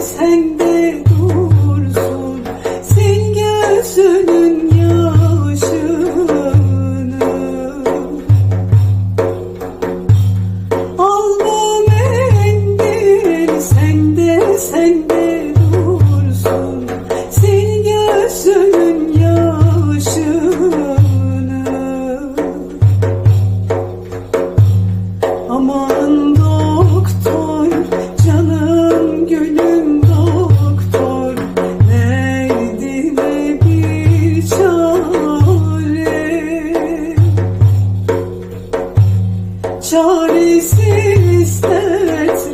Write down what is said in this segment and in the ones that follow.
sen dursun. Sil gözünün yaşını. Alma mendil sen de sen gözünün yaşını. Aman Çaresiz dertlere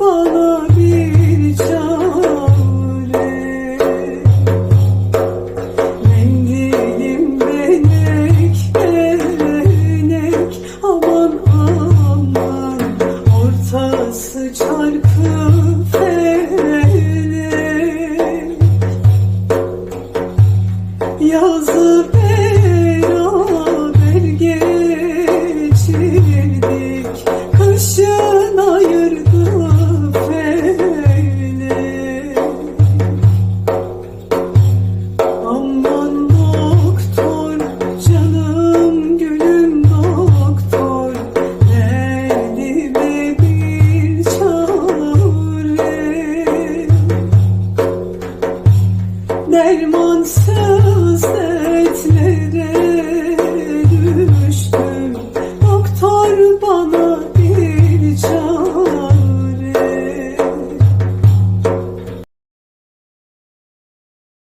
bana bir çare. Mendilim benek benek aman aman. Ortası çarkı felek. Yazı dermansız dertlere